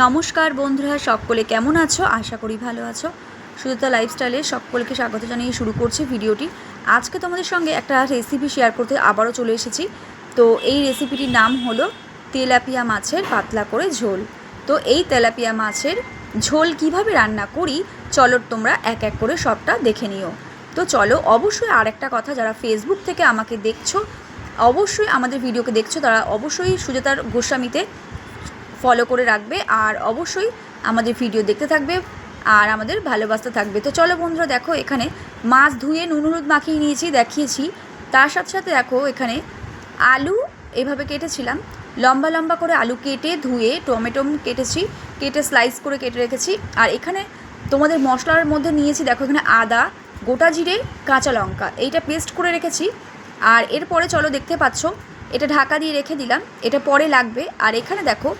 নমস্কার বন্ধুরা, সকলে কেমন আছো? আশা করি ভালো আছো। সুজাতা লাইফস্টাইলে সকলকে স্বাগত জানিয়ে শুরু করছি ভিডিওটি। আজকে তোমাদের সঙ্গে একটা রেসিপি শেয়ার করতে আবারও চলে এসেছি। তো এই রেসিপিটির নাম হলো তেলাপিয়া মাছের পাতলা করে ঝোল। তো এই তেলাপিয়া মাছের ঝোল কীভাবে রান্না করি, চলো তোমরা এক এক করে সবটা দেখে নিও। তো চলো, অবশ্যই আরেকটা কথা, যারা ফেসবুক থেকে আমাকে দেখছ, অবশ্যই আমাদের ভিডিওকে দেখছ, তারা অবশ্যই সুজাতার গোস্বামীতে ফলো করে রাখবে আর অবশ্যই আমাদের ভিডিও দেখতে থাকবে আর আমাদের ভালোবাসতে থাকবে। তো চলো বন্ধুরা, দেখো এখানে মাছ ধুয়ে নুন, হলুদ মাখিয়ে নিয়েছি, দেখিয়েছি। তার সাথে সাথে দেখো এখানে আলু এভাবে কেটেছিলাম। লম্বা লম্বা করে আলু কেটে ধুয়ে টমেটো কেটেছি, কেটে স্লাইস করে কেটে রেখেছি। আর এখানে তোমাদের মশলার মধ্যে নিয়েছি, দেখো এখানে আদা, গোটা জিরে, কাঁচা লঙ্কা। এইটা পেস্ট করে রেখেছি। আর এরপরে চলো দেখতে পাচ্ছ, এটা ঢাকা দিয়ে রেখে দিলাম। এটা পরে লাগবে। আর এখানে দেখো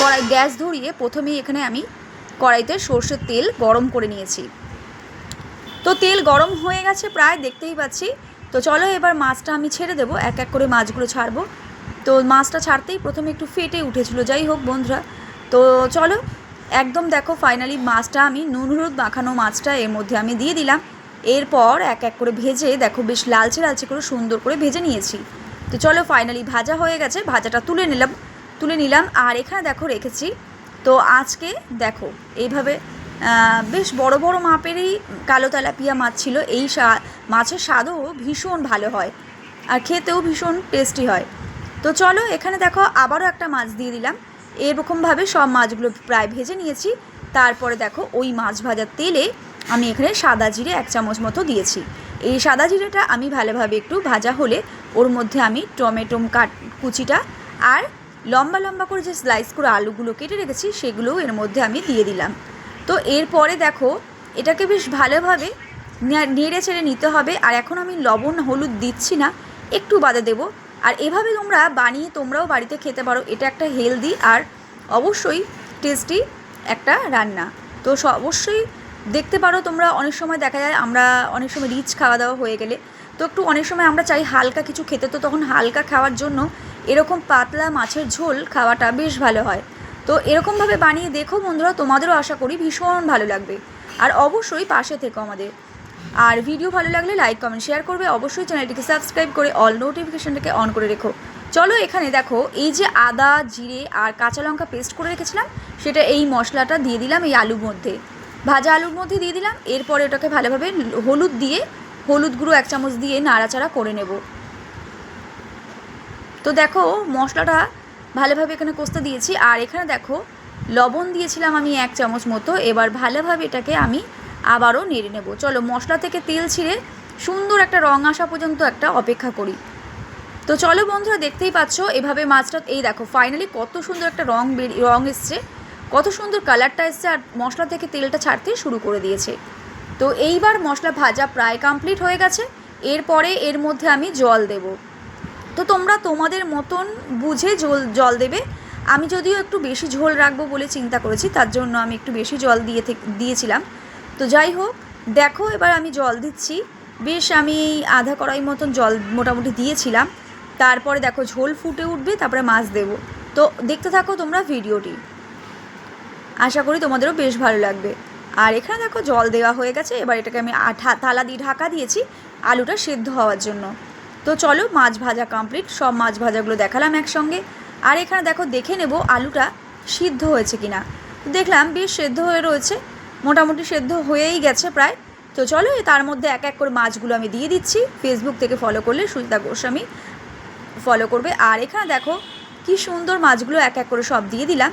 কড়াই গ্যাস ধরিয়ে প্রথমেই এখানে আমি কড়াইতে সর্ষের তেল গরম করে নিয়েছি। তো তেল গরম হয়ে গেছে প্রায়, দেখতেই পাচ্ছি। তো চলো এবার মাছটা আমি ছেড়ে দেবো, এক এক করে মাছগুলো ছাড়বো। তো মাছটা ছাড়তেই প্রথমে একটু ফেটে উঠেছিল, যাই হোক বন্ধুরা। তো চলো, একদম দেখো ফাইনালি মাছটা আমি নুন হলুদ মাখানো মাছটা এর মধ্যে আমি দিয়ে দিলাম। এরপর এক এক করে ভেজে দেখো বেশ লালচে লালচে করে সুন্দর করে ভেজে নিয়েছি। তো চলো ফাইনালি ভাজা হয়ে গেছে, ভাজাটা তুলে নিলাম। তুলে নিলাম। আর এখানে দেখো রেখেছি। তো আজকে দেখো, এইভাবে বেশ বড় বড় মাপেরই কালো তেলাপিয়া মাছ ছিল। এই মাছের স্বাদও ভীষণ ভালো হয় আর খেতেও ভীষণ টেস্টি হয়। তো চলো, এখানে দেখো আবারও একটা মাছ দিয়ে দিলাম। এরকমভাবে সব মাছগুলো প্রায় ভেজে নিয়েছি। তারপরে দেখো ওই মাছ ভাজার তেলে আমি এখানে সাদা জিরে এক চামচ মতো দিয়েছি। এই সাদা জিরেটা আমি ভালোভাবে একটু ভাজা হলে ওর মধ্যে আমি টমেটো কাট, কুচিটা আর লম্বা লম্বা করে যে স্লাইস করে আলুগুলো কেটে রেখেছি, সেগুলোও এর মধ্যে আমি দিয়ে দিলাম। তো এরপরে দেখো, এটাকে বেশ ভালোভাবে নেড়ে ছেড়ে নিতে হবে। আর এখন আমি লবণ, হলুদ দিচ্ছি না, একটু বাদে দেবো। আর এভাবে তোমরা বানিয়ে তোমরাও বাড়িতে খেতে পারো। এটা একটা হেলদি আর অবশ্যই টেস্টি একটা রান্না। তো অবশ্যই দেখতে পারো তোমরা, অনেক সময় দেখা যায় আমরা অনেক সময় রিচ খাওয়া দাওয়া হয়ে গেলে। তো একটু অনেক সময় আমরা চাই হালকা কিছু খেতে। তো তখন হালকা খাওয়ার জন্য এরকম পাতলা মাছের ঝোল খাওয়াটা বেশ ভালো হয়। তো এরকমভাবে বানিয়ে দেখো বন্ধুরা, তোমাদেরও আশা করি ভীষণ ভালো লাগবে। আর অবশ্যই পাশে থেকো আমাদের। আর ভিডিও ভালো লাগলে লাইক, কমেন্ট, শেয়ার করবে। অবশ্যই চ্যানেলটিকে সাবস্ক্রাইব করে অল নোটিফিকেশানটাকে অন করে রেখো। চলো এখানে দেখো, এই যে আদা, জিরে আর কাঁচা লঙ্কা পেস্ট করে রেখেছিলাম, সেটা এই মশলাটা দিয়ে দিলাম এই আলুর মধ্যে। ভাজা আলুর মধ্যে দিয়ে দিলাম, এরপরে ওটাকে ভালোভাবে হলুদ দিয়ে, হলুদ গুঁড়ো এক চামচ দিয়ে নাড়াচাড়া করে নেব। তো দেখো, মশলাটা ভালোভাবে এখানে কষতে দিয়েছি। আর এখানে দেখো, লবণ দিয়েছিলাম আমি এক চামচ মতো। এবার ভালোভাবে এটাকে আমি আবারও নেড়ে নেব। চলো, মশলা থেকে তেল ছিঁড়ে সুন্দর একটা রং আসা পর্যন্ত একটা অপেক্ষা করি। তো চলো বন্ধুরা, দেখতেই পাচ্ছ, এভাবে মাছটা এই দেখো ফাইনালি কত সুন্দর একটা রং বেরি- রং এসছে। কত সুন্দর কালারটা এসছে আর মশলা থেকে তেলটা ছাড়তে শুরু করে দিয়েছে। তো এইবার মশলা ভাজা প্রায় কমপ্লিট হয়ে গেছে। এরপরে এর মধ্যে আমি জল দেবো। তো তোমরা তোমাদের মতন বুঝে জল জল দেবে। আমি যদিও একটু বেশি ঝোল রাখব বলে চিন্তা করেছি, তার জন্য আমি একটু বেশি জল দিয়ে দিয়েছিলাম। তো যাই হোক, দেখো এবার আমি জল দিচ্ছি। বেশ আমি আধা কড়াই মতন জল মোটামুটি দিয়েছিলাম। তারপরে দেখো ঝোল ফুটে উঠবে, তারপরে মাছ দেবো। তো দেখতে থাকো তোমরা ভিডিওটি। আশা করি তোমাদেরও বেশ ভালো লাগবে। আর এখানে দেখো জল দেওয়া হয়ে গেছে, এবার এটাকে আমি আঠা- থালা দিয়ে ঢাকা দিয়েছি, আলুটা সেদ্ধ হওয়ার জন্য। তো চলো, মাছ ভাজা কমপ্লিট সব মাছ ভাজাগুলো দেখালাম একসঙ্গে। আর এখানে দেখো, দেখে নেব আলুটা সিদ্ধ হয়েছে কিনা। দেখলাম বেশ সেদ্ধ হয়ে রয়েছে, মোটামুটি সেদ্ধ হয়েই গেছে প্রায়। তো চলো তার মধ্যে এক এক করে মাছগুলো আমি দিয়ে দিচ্ছি। ফেসবুক থেকে ফলো করলে সুজিতা গোস্বামী ফলো করবে। আর এখানে দেখো, কি সুন্দর মাছগুলো এক এক করে সব দিয়ে দিলাম।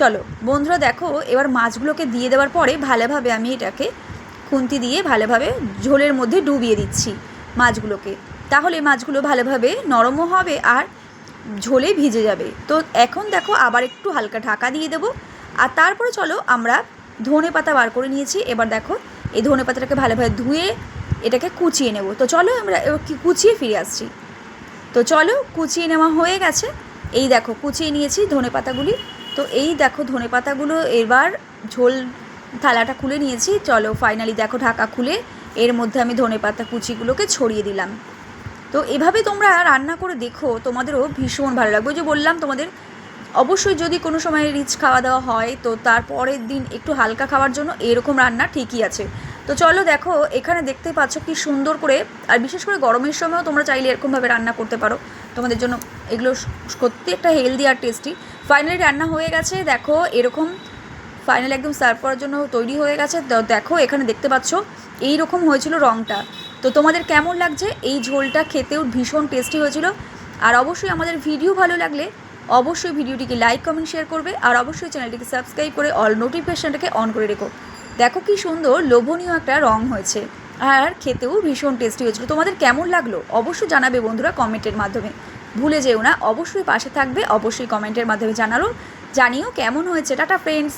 চলো, বন্ধুরা দেখো, এবার মাছগুলোকে দিয়ে দেওয়ার পরে ভালোভাবে আমি এটাকে খুন্তি দিয়ে ভালোভাবে ঝোলের মধ্যে ডুবিয়ে দিচ্ছি মাছগুলোকে। তাহলে মাছগুলো ভালোভাবে নরমও হবে আর ঝোলে ভিজে যাবে। তো এখন দেখো আবার একটু হালকা ঢাকা দিয়ে দেবো। আর তারপরে চলো আমরা ধনে পাতা বার করে নিয়েছি। এবার দেখো এই ধনে পাতাটাকে ভালোভাবে ধুয়ে এটাকে কুচিয়ে নেব। তো চলো আমরা কুচিয়ে ফিরে আসছি। তো চলো কুচিয়ে নেওয়া হয়ে গেছে। এই দেখো কুচিয়ে নিয়েছি ধনে পাতাগুলি। তো এই দেখো ধনে পাতাগুলো এবার ঝোল থালাটা খুলে নিয়েছি। চলো ফাইনালি দেখো ঢাকা খুলে এর মধ্যে আমি ধনে পাতা কুচিগুলোকে ছড়িয়ে দিলাম। তো এভাবে তোমরা রান্না করে দেখো, তোমাদেরও ভীষণ ভালো লাগবে। যে বললাম তোমাদের, অবশ্যই যদি কোনো সময় রিচ খাওয়া দাওয়া হয়, তো তার পরের দিন একটু হালকা খাওয়ার জন্য এরকম রান্না ঠিকই আছে। তো চলো দেখো, এখানে দেখতে পাচ্ছ কি সুন্দর করে, আর বিশেষ করে গরমের সময়ও তোমরা চাইলে এরকমভাবে রান্না করতে পারো। তোমাদের জন্য এগুলো সত্যি একটা হেলদি আর টেস্টি ফাইনালি রান্না হয়ে গেছে, দেখো এরকম ফাইনাল একদম সার্ভ করার জন্য তৈরি হয়ে গেছে। তো দেখো, এখানে দেখতে পাচ্ছ এই রকম হয়েছিল রঙটা তো তোমাদের কেমন লাগছে? এই ঝোলটা খেতেও ভীষণ টেস্টি হয়েছিল। আর অবশ্যই আমাদের ভিডিও ভালো লাগলে অবশ্যই ভিডিওটিকে লাইক কমেন্ট শেয়ার করবে। আর অবশ্যই চ্যানেলটিকে সাবস্ক্রাইব করে অল নোটিফিকেশানটাকে অন করে রেখো। দেখো কি সুন্দর, লোভনীয় একটা রং হয়েছে। আর খেতেও ভীষণ টেস্টি হয়েছিল। তোমাদের কেমন লাগল? অবশ্যই জানাবে বন্ধুরা কমেন্টের মাধ্যমে। ভুলে যেও না, অবশ্যই পাশে থাকবে, অবশ্যই কমেন্টের মাধ্যমে জানালো জানিও কেমন হয়েছে। Tata friends